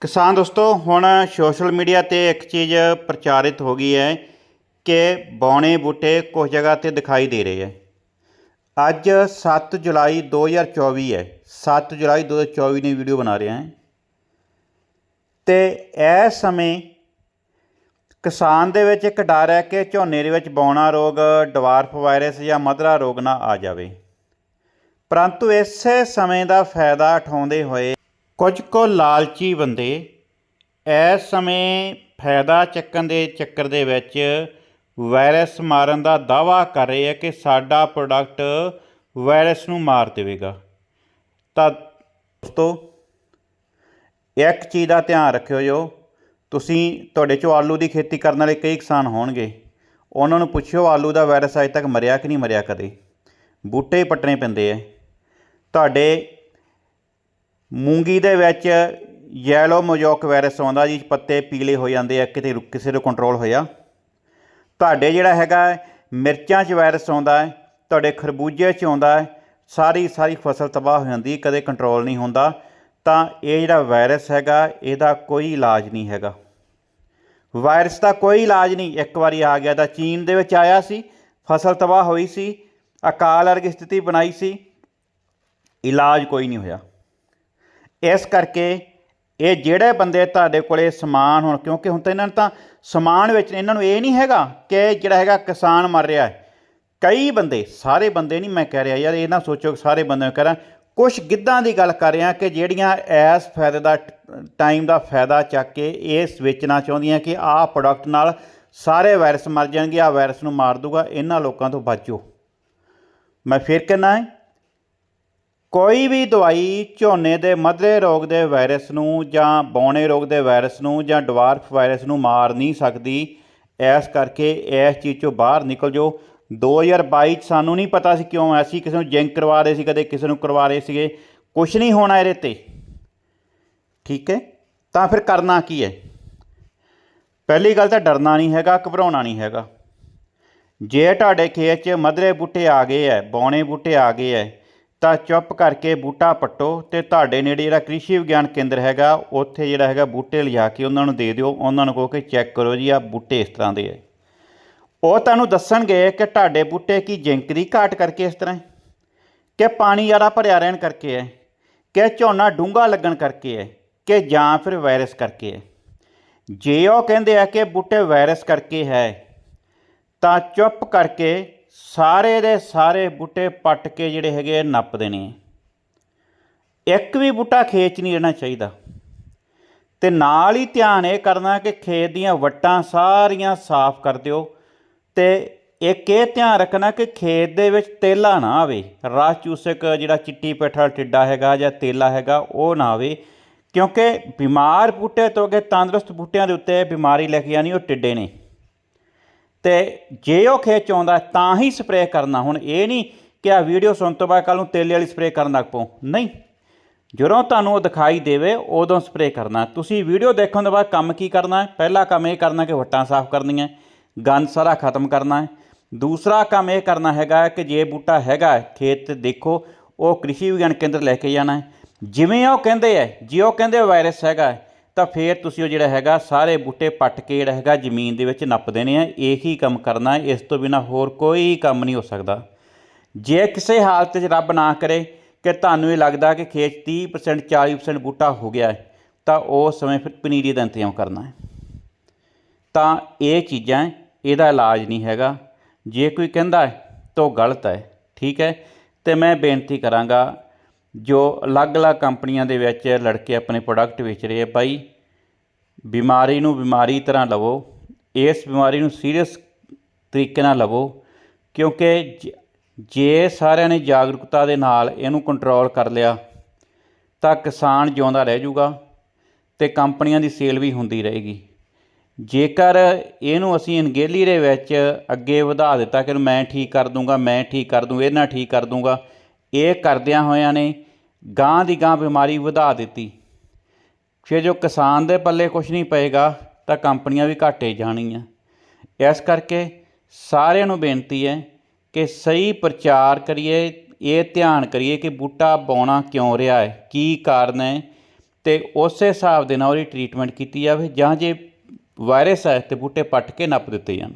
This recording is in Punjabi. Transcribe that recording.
ਕਿਸਾਨ ਦੋਸਤੋ, ਹੁਣ ਸੋਸ਼ਲ ਮੀਡੀਆ ਤੇ ਇੱਕ ਚੀਜ਼ ਪ੍ਰਚਾਰਿਤ ਹੋ ਗਈ ਹੈ ਕਿ ਬੌਣੇ ਬੂਟੇ ਕੁਝ ਜਗ੍ਹਾ ਤੇ ਦਿਖਾਈ ਦੇ ਰਹੇ ਹੈ। ਅੱਜ 7 ਜੁਲਾਈ 2024 ਹੈ। 7 ਜੁਲਾਈ 2024 ਦੀ ਵੀਡੀਓ ਬਣਾ ਰਿਹਾ ਹਾਂ। ਤੇ ਇਸ ਸਮੇਂ ਕਿਸਾਨ ਦੇ ਵਿੱਚ ਇੱਕ ਡਰ ਹੈ ਕਿ ਝੋਨੇ ਦੇ ਵਿੱਚ ਬੌਣਾ ਰੋਗ, ਡਵਾਰਫ ਵਾਇਰਸ ਜਾਂ ਮਧਰਾ ਰੋਗ ਨਾ ਆ ਜਾਵੇ। ਪਰੰਤੂ ਇਸੇ ਸਮੇਂ ਦਾ ਫਾਇਦਾ ਉਠਾਉਂਦੇ ਹੋਏ ਕੁਝ ਕੁ ਲਾਲਚੀ ਬੰਦੇ ਇਸ ਸਮੇਂ ਫਾਇਦਾ ਚੱਕਣ ਦੇ ਚੱਕਰ ਦੇ ਵਿੱਚ ਵਾਇਰਸ ਮਾਰਨ ਦਾ ਦਾਵਾ ਕਰ ਰਹੇ ਹੈ ਕਿ ਸਾਡਾ ਪ੍ਰੋਡਕਟ ਵਾਇਰਸ ਨੂੰ ਮਾਰ ਦੇਵੇਗਾ। ਤਾਂ ਦੋਸਤੋ, ਇੱਕ ਚੀਜ਼ ਦਾ ਧਿਆਨ ਰੱਖਿਓ ਜੋ, ਤੁਸੀਂ ਤੁਹਾਡੇ ਚੋਂ ਆਲੂ ਦੀ ਖੇਤੀ ਕਰਨ ਵਾਲੇ ਕਈ ਕਿਸਾਨ ਹੋਣਗੇ। ਉਹਨਾਂ ਨੂੰ ਪੁੱਛਿਓ ਆਲੂ ਦਾ ਵਾਇਰਸ ਅਜੇ ਤੱਕ ਮਰਿਆ ਕਿ ਨਹੀਂ ਮਰਿਆ ਕਦੇ? ਬੂਟੇ ਪੱਟਣੇ ਪੈਂਦੇ ਐ ਤੁਹਾਡੇ ਮੂੰਗੀ ਦੇ ਵਿੱਚ ਯੈਲੋ ਮੋਜੋਕ ਵਾਇਰਸ ਆਉਂਦਾ ਜੀ, ਪੱਤੇ ਪੀਲੇ ਹੋ ਜਾਂਦੇ ਆ, ਕਿਤੇ ਰੁ- ਕਿਸੇ ਤੋਂ ਕੰਟਰੋਲ ਹੋਇਆ। ਤੁਹਾਡੇ ਜਿਹੜਾ ਹੈਗਾ ਮਿਰਚਾਂ 'ਚ ਵਾਇਰਸ ਆਉਂਦਾ ਹੈ, ਤੁਹਾਡੇ ਖਰਬੂਜੇ 'ਚ ਆਉਂਦਾ ਹੈ, ਸਾਰੀ ਸਾਰੀ ਫਸਲ ਤਬਾਹ ਹੋ ਜਾਂਦੀ, ਕਦੇ ਕੰਟਰੋਲ ਨਹੀਂ ਹੁੰਦਾ, ਤਾਂ ਇਹ ਜਿਹੜਾ ਵਾਇਰਸ ਹੈਗਾ, ਇਹਦਾ ਕੋਈ ਇਲਾਜ ਨਹੀਂ ਹੈਗਾ। ਵਾਇਰਸ ਦਾ ਕੋਈ ਇਲਾਜ ਨਹੀਂ, ਇੱਕ ਵਾਰੀ ਆ ਗਿਆ ਤਾਂ ਚੀਨ ਦੇ ਵਿੱਚ ਆਇਆ ਸੀ, ਫਸਲ ਤਬਾਹ ਹੋਈ ਸੀ, ਅਕਾਲ ਵਰਗੀ ਸਥਿਤੀ ਬਣਾਈ ਸੀ, ਇਲਾਜ ਕੋਈ ਨਹੀਂ ਹੋਇਆ। ਇਸ ਕਰਕੇ ਇਹ ਜਿਹੜੇ ਬੰਦੇ ਤੁਹਾਡੇ ਕੋਲੇ ਸਮਾਨ ਹੁਣ, ਕਿਉਂਕਿ ਹੁਣ ਤਾਂ ਇਹਨਾਂ ਨੂੰ ਤਾਂ ਸਮਾਨ ਵਿੱਚ ਇਹਨਾਂ ਨੂੰ ਇਹ ਨਹੀਂ ਹੈਗਾ ਕਿ ਜਿਹੜਾ ਹੈਗਾ ਕਿਸਾਨ ਮਰ ਰਿਹਾ ਹੈ। ਕਈ ਬੰਦੇ, ਸਾਰੇ ਬੰਦੇ ਨਹੀਂ ਮੈਂ ਕਹਿ ਰਿਹਾ, ਯਾਰ ਇਹ ਨਾ ਸੋਚੋ ਕਿ ਸਾਰੇ ਬੰਦੇ ਕਹਿ ਰਿਹਾ ਕੁਝ ਗਿੱਧਾਂ ਦੀ ਗੱਲ ਕਰ ਰਿਹਾ ਕਿ ਜਿਹੜੀਆਂ ਐਸ ਫਾਇਦੇ ਦਾ, ਟਾਈਮ ਦਾ ਫਾਇਦਾ ਚੱਕ ਕੇ ਇਹ ਵੇਚਣਾ ਚਾਹੁੰਦੀਆਂ ਕਿ ਆਹ ਪ੍ਰੋਡਕਟ ਨਾਲ ਸਾਰੇ ਵਾਇਰਸ ਮਰ ਜਾਣਗੇ, ਆਹ ਵਾਇਰਸ ਨੂੰ ਮਾਰ ਦੂਗਾ ਇਹਨਾਂ ਲੋਕਾਂ ਤੋਂ ਬਚੋ ਮੈਂ ਫਿਰ ਕਹਿਣਾ ਹੈ ਕੋਈ ਵੀ ਦਵਾਈ ਝੋਨੇ ਦੇ ਮਧਰੇ ਰੋਗ ਦੇ ਵਾਇਰਸ ਨੂੰ ਜਾਂ ਬੌਣੇ ਰੋਗ ਦੇ ਵਾਇਰਸ ਨੂੰ ਜਾਂ ਡਵਾਰਫ ਵਾਇਰਸ ਨੂੰ ਮਾਰ ਨਹੀਂ ਸਕਦੀ ਐਸ ਕਰਕੇ ਇਸ ਚੀਜ਼ ਚੋਂ ਬਾਹਰ ਨਿਕਲ ਜਾਓ। 2022 ਚ ਸਾਨੂੰ ਨਹੀਂ ਪਤਾ ਸੀ ਕਿਉਂ ਐਸੀ ਕਿਸੇ ਨੂੰ ਜਿੰਕ ਕਰਵਾ ਰਹੇ ਸੀ, ਕਦੇ ਕਿਸੇ ਨੂੰ ਕਰਵਾ ਰਹੇ ਸੀਗੇ। ਕੁਝ ਨਹੀਂ ਹੋਣਾ ਇਹਦੇ ਤੇ। ਠੀਕ ਹੈ? ਤਾਂ ਫਿਰ ਕਰਨਾ ਕੀ ਹੈ? ਪਹਿਲੀ ਗੱਲ ਤਾਂ ਡਰਨਾ ਨਹੀਂ ਹੈਗਾ, ਘਬਰਾਉਣਾ ਨਹੀਂ ਹੈਗਾ। ਜੇ ਤੁਹਾਡੇ ਖੇਤ 'ਚ ਮਧਰੇ ਬੂਟੇ ਆ ਗਏ ਐ ਬੌਣੇ ਬੂਟੇ ਆ ਗਏ ਐ ਤਾਂ ਚੁੱਪ ਕਰਕੇ ਬੂਟਾ ਪੱਟੋ ਤੇ ਤੁਹਾਡੇ ਨੇੜੇ ਜਿਹੜਾ ਕ੍ਰਿਸ਼ੀ ਵਿਗਿਆਨ ਕੇਂਦਰ ਹੈਗਾ, ਉੱਥੇ ਜਿਹੜਾ ਹੈਗਾ ਬੂਟੇ ਲਿਜਾ ਕੇ ਉਹਨਾਂ ਨੂੰ ਦੇ ਦਿਓ, ਉਹਨਾਂ ਨੂੰ ਕਹੋ ਕਿ ਚੈੱਕ ਕਰੋ ਜੀ ਆ ਬੂਟੇ ਇਸ ਤਰ੍ਹਾਂ ਦੇ ਹੈ ਉਹ ਤੁਹਾਨੂੰ ਦੱਸਣਗੇ ਕਿ ਤੁਹਾਡੇ ਬੂਟੇ ਕੀ ਜਿੰਕ ਦੀ ਘਾਟ ਕਰਕੇ ਇਸ ਤਰ੍ਹਾਂ ਕਿ ਪਾਣੀ ਜ਼ਿਆਦਾ ਭਰਿਆ ਰਹਿਣ ਕਰਕੇ ਹੈ? ਕਿ ਝੋਨਾ ਡੂੰਘਾ ਲੱਗਣ ਕਰਕੇ ਹੈ? ਕਿ ਜਾਂ ਫਿਰ ਵਾਇਰਸ ਕਰਕੇ ਹੈ? ਜੇ ਉਹ ਕਹਿੰਦੇ ਆ ਕਿ ਬੂਟੇ ਵਾਇਰਸ ਕਰਕੇ ਹੈ, ਤਾਂ ਚੁੱਪ ਕਰਕੇ ਸਾਰੇ ਦੇ ਸਾਰੇ ਬੂਟੇ ਪੱਟ ਕੇ ਜਿਹੜੇ ਹੈਗੇ ਆ, ਨੱਪ ਦੇਣੇ ਇੱਕ ਵੀ ਬੂਟਾ ਖੇਤ 'ਚ ਨਹੀਂ ਰਹਿਣਾ ਚਾਹੀਦਾ। ਤੇ ਨਾਲ ਹੀ ਧਿਆਨ ਇਹ ਕਰਨਾ ਕਿ ਖੇਤ ਦੀਆਂ ਵੱਟਾਂ ਸਾਰੀਆਂ ਸਾਫ਼ ਕਰ ਦਿਓ। ਤੇ ਇੱਕ ਇਹ ਧਿਆਨ ਰੱਖਣਾ ਕਿ ਖੇਤ ਦੇ ਵਿੱਚ ਤੇਲਾ ਨਾ ਆਵੇ। ਰਾਸ ਚੂਸਕ ਜਿਹੜਾ ਚਿੱਟੀ ਪੈਠਾ ਟਿੱਡਾ ਹੈਗਾ ਜਾਂ ਤੇਲਾ ਹੈਗਾ, ਉਹ ਨਾ ਆਵੇ। ਕਿਉਂਕਿ ਬਿਮਾਰ ਬੂਟੇ ਤੋਂ ਅੱਗੇ ਤੰਦਰੁਸਤ ਬੂਟਿਆਂ ਦੇ ਉੱਤੇ ਬਿਮਾਰੀ ਲੈ ਕੇ ਆਣੀ ਉਹ ਟਿੱਡੇ ਨੇ। ਤੇ ਜੇ ਉਹ ਖੇਤ 'ਚ ਆਉਂਦਾ ਤਾਂ ਹੀ ਸਪਰੇਅ ਕਰਨਾ। ਹੁਣ ਇਹ ਨਹੀਂ ਕਿ ਆ ਵੀਡੀਓ ਸੁਣ ਤੋਂ ਬਾਅਦ ਕੱਲ ਨੂੰ ਤੇਲੇ ਵਾਲੀ ਸਪਰੇਅ ਕਰਨ ਲੱਗ ਪਓ ਨਹੀਂ। ਜਦੋਂ ਤੁਹਾਨੂੰ ਉਹ ਦਿਖਾਈ ਦੇਵੇ, ਉਦੋਂ ਸਪਰੇਅ ਕਰਨਾ। ਤੁਸੀਂ ਵੀਡੀਓ ਦੇਖਣ ਤੋਂ ਬਾਅਦ ਕੰਮ ਕੀ ਕਰਨਾ ਹੈ? ਪਹਿਲਾ ਕੰਮ ਇਹ ਕਰਨਾ ਕਿ ਵੱਟਾਂ ਸਾਫ਼ ਕਰਨੀਆਂ ਗੰਦ ਸਾਰਾ ਖਤਮ ਕਰਨਾ ਹੈ। ਦੂਸਰਾ ਕੰਮ ਇਹ ਕਰਨਾ ਹੈਗਾ ਕਿ ਜੇ ਬੂਟਾ ਹੈਗਾ ਖੇਤ ਦੇਖੋ, ਉਹ ਕ੍ਰਿਸ਼ੀ ਵਿਗਿਆਨ ਕੇਂਦਰ ਲੈ ਕੇ ਜਾਣਾ ਹੈ। ਜਿਵੇਂ ਉਹ ਕਹਿੰਦੇ ਹੈ, ਜੇ ਉਹ ਕਹਿੰਦੇ ਵਾਇਰਸ ਹੈਗਾ ਤਾਂ ਫੇਰ ਤੁਸੀਂ ਉਹ ਜਿਹੜਾ ਹੈਗਾ, ਸਾਰੇ ਬੂਟੇ ਪੱਟ ਕੇ ਜਿਹੜਾ ਹੈਗਾ, ਜ਼ਮੀਨ ਦੇ ਵਿੱਚ ਨੱਪ ਦੇਣੇ ਆ। ਇਹੀ ਕੰਮ ਕਰਨਾ, ਇਸ ਤੋਂ ਬਿਨਾ ਹੋਰ ਕੋਈ ਕੰਮ ਨਹੀਂ ਹੋ ਸਕਦਾ। ਜੇ ਕਿਸੇ ਹਾਲਤ 'ਚ ਰੱਬ ਨਾ ਕਰੇ ਕਿ ਤੁਹਾਨੂੰ ਇਹ ਲੱਗਦਾ ਕਿ ਖੇਤ 30% 40% ਬੂਟਾ ਹੋ ਗਿਆ ਹੈ, ਤਾਂ ਉਸ ਸਮੇਂ ਫਿਰ ਪਨੀਰੀ ਦਾ ਇੰਤਜ਼ਾਮ ਕਰਨਾ ਹੈ। ਤਾਂ ਇਹ ਚੀਜ਼ਾਂ, ਇਹਦਾ ਇਲਾਜ ਨਹੀਂ ਹੈਗਾ। ਜੇ ਕੋਈ ਕਹਿੰਦਾ ਹੈ ਤਾਂ ਉਹ ਗਲਤ ਹੈ, ਠੀਕ ਹੈ? ਤੇ ਮੈਂ ਬੇਨਤੀ ਕਰਾਂਗਾ ਜੋ ਅਲੱਗ-ਅਲੱਗ ਕੰਪਨੀਆਂ ਦੇ ਵਿੱਚ ਲੜਕੇ ਆਪਣੇ ਪ੍ਰੋਡਕਟ ਵੇਚ ਰਹੇ ਆ ਭਾਈ ਬਿਮਾਰੀ ਨੂੰ ਬਿਮਾਰੀ ਤਰ੍ਹਾਂ ਲਵੋ, ਇਸ ਬਿਮਾਰੀ ਨੂੰ ਸੀਰੀਅਸ ਤਰੀਕੇ ਨਾਲ ਲਵੋ, ਕਿਉਂਕਿ ਜ- ਜੇ ਸਾਰਿਆਂ ਨੇ ਜਾਗਰੂਕਤਾ ਦੇ ਨਾਲ ਇਹਨੂੰ ਕੰਟਰੋਲ ਕਰ ਲਿਆ, ਤਾਂ ਕਿਸਾਨ ਜਿਉਂਦਾ ਰਹਿ ਜਾਊਗਾ ਤੇ ਕੰਪਨੀਆਂ ਦੀ ਸੇਲ ਵੀ ਹੁੰਦੀ ਰਹੇਗੀ। ਜੇਕਰ ਇਹਨੂੰ ਅਸੀਂ ਅਣਗਹਿਲੀ ਦੇ ਵਿੱਚ ਅੱਗੇ ਵਧਾ ਦਿੱਤਾ ਕਿ ਮੈਂ ਠੀਕ ਕਰ ਦੂੰਗਾ, ਮੈਂ ਠੀਕ ਕਰ ਦੂੰ, ਇਹ ਨਾਲ ਠੀਕ ਕਰ ਦੂੰਗਾ, ਇਹ ਕਰਦਿਆਂ ਹੋਇਆਂ ਨੇ ਗਾਂ ਦੀ ਗਾਂ ਬਿਮਾਰੀ ਵਧਾ ਦਿੱਤੀ। ਫਿਰ ਜੋ ਕਿਸਾਨ ਦੇ ਪੱਲੇ ਕੁਝ ਨਹੀਂ ਪਏਗਾ, ਤਾਂ ਕੰਪਨੀਆਂ ਵੀ ਘਾਟੇ ਜਾਣੀਆਂ ਇਸ ਕਰਕੇ ਸਾਰਿਆਂ ਨੂੰ ਬੇਨਤੀ ਹੈ ਕਿ ਸਹੀ ਪ੍ਰਚਾਰ ਕਰੀਏ, ਇਹ ਧਿਆਨ ਕਰੀਏ ਕਿ ਬੂਟਾ ਬੌਣਾ ਕਿਉਂ ਰਿਹਾ ਹੈ, ਕੀ ਕਾਰਨ ਹੈ, ਤੇ ਉਸੇ ਹਿਸਾਬ ਦੇ ਨਾਲ ਉਹਦੀ ਟ੍ਰੀਟਮੈਂਟ ਕੀਤੀ ਜਾਵੇ, ਜਾਂ ਜੇ ਵਾਇਰਸ ਹੈ ਤੇ ਬੂਟੇ ਪੱਟ ਕੇ ਨੱਪ ਦਿੱਤੇ ਜਾਣ।